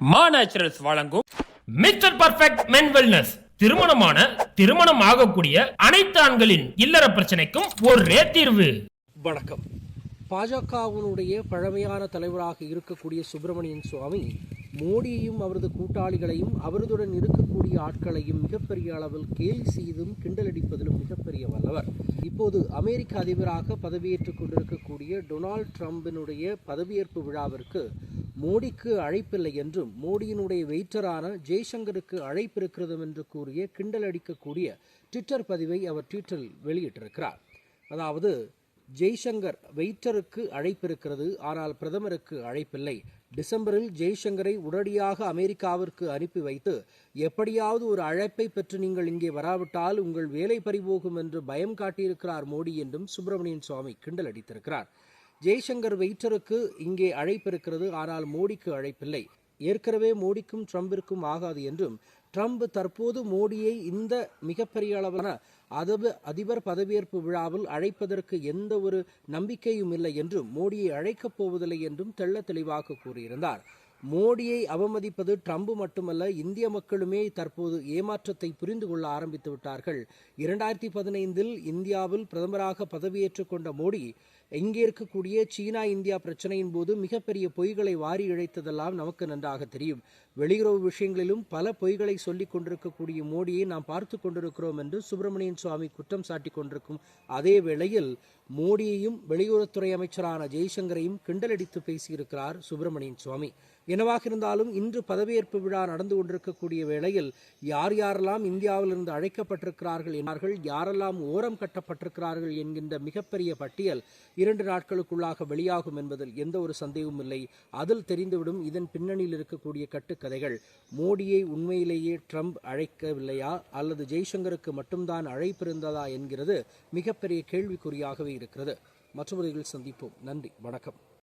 மா நேச்சுரல்ஸ் வழங்கும் mister perfect மென் wellness திருமணமான திருமணம் ஆகக்கூடிய அனைத்து ஆண்களின் இல்லற பிரச்சனைக்கும் ஒரே தீர்வு. வணக்கம். பாஜகவினுடைய பழமையான தலைவராக இருக்கக்கூடிய சுப்பிரமணியன் சுவாமி மோடியையும் அவரது கூட்டாளிகளையும் அவருடன் இருக்கக்கூடிய ஆட்களையும் மிகப்பெரிய அளவில் கேலி செய்தும் கிண்டலடிப்பதிலும் மிகப்பெரிய வல்லவர். இப்போது அமெரிக்க அதிபராக பதவியேற்றுக் கொண்டிருக்கக்கூடிய டொனால்ட் ட்ரம்பினுடைய பதவியேற்பு விழாவிற்கு மோடிக்கு அழைப்பில்லை என்றும் மோடியினுடைய வெயிட்டரான ஜெய்சங்கருக்கு அழைப்பு இருக்கிறது என்று கூறிய கிண்டலடிக்கக்கூடிய ட்விட்டர் பதிவை அவர் ட்விட்டரில் வெளியிட்டிருக்கிறார். அதாவது ஜெய்சங்கர் வெயிட்டருக்கு அழைப்பு இருக்கிறது ஆனால் பிரதமருக்கு அழைப்பில்லை. டிசம்பரில் ஜெய்சங்கரை உடனடியாக அமெரிக்காவிற்கு அனுப்பி வைத்து எப்படியாவது ஒரு அழைப்பை பெற்று நீங்கள் இங்கே வராவிட்டால் உங்கள் வேலை பறிபோகும் என்று பயம் காட்டியிருக்கிறார் மோடி என்றும் சுப்பிரமணியன் சுவாமி கிண்டல் அடித்திருக்கிறார். ஜெய்சங்கர் வெயிட்டருக்கு இங்கே அழைப்பு இருக்கிறது ஆனால் மோடிக்கு அழைப்பில்லை. ஏற்கனவே மோடிக்கும் ட்ரம்பிற்கும் ஆகாது என்றும் ட்ரம்ப் தற்போது மோடியை இந்த மிகப்பெரிய அளவான அதப அதிபர் பதவியேற்பு விழாவில் அழைப்பதற்கு எந்த ஒரு நம்பிக்கையும் இல்லை என்றும் மோடியை அழைக்கப் போவதில்லை என்றும் தெள்ள தெளிவாக கூறியிருந்தார். மோடியை அவமதிப்பது ட்ரம்ப் மட்டுமல்ல இந்திய மக்களுமே தற்போது ஏமாற்றத்தை புரிந்து கொள்ள ஆரம்பித்து விட்டார்கள். இரண்டாயிரத்தி பதினைந்தில் இந்தியாவில் பிரதமராக பதவியேற்றுக் கொண்ட மோடி இங்கே இருக்கக்கூடிய சீனா இந்தியா பிரச்சனையின் போது மிகப்பெரிய பொய்களை வாரி இழைத்ததெல்லாம் நமக்கு நன்றாக தெரியும். வெளியுறவு விஷயங்களிலும் பல பொய்களை சொல்லிக் கொண்டிருக்கக்கூடிய மோடியை நாம் பார்த்து கொண்டிருக்கிறோம் என்று சுப்பிரமணியன் சுவாமி குற்றம் சாட்டி கொண்டிருக்கும் அதே வேளையில் மோடியையும் வெளியுறவுத்துறை அமைச்சரான ஜெய்சங்கரையும் கிண்டலடித்து பேசியிருக்கிறார் சுப்பிரமணியன் சுவாமி. என்னவாக இருந்தாலும் இன்று பதவியேற்பு விழா நடந்து கொண்டிருக்கக்கூடிய வேளையில் யார் யாரெல்லாம் இந்தியாவிலிருந்து அழைக்கப்பட்டிருக்கிறார்கள் என்றார்கள் யாரெல்லாம் ஓரம் கட்டப்பட்டிருக்கிறார்கள் என்கின்ற மிகப்பெரிய பட்டியல் இரண்டு நாட்களுக்குள்ளாக வெளியாகும் என்பதில் எந்த ஒரு சந்தேகமும் இல்லை. அதில் தெரிந்துவிடும் இதன் பின்னணியில் இருக்கக்கூடிய கட்டுக்கதைகள். மோடியை உண்மையிலேயே ட்ரம்ப் அழைக்கவில்லையா? அல்லது ஜெய்சங்கருக்கு மட்டும்தான் அழைப்பு இருந்ததா என்கிறது மிகப்பெரிய கேள்விக்குறியாகவே இருக்கிறது. மற்றவர்கள் சந்திப்போம். நன்றி. வணக்கம்.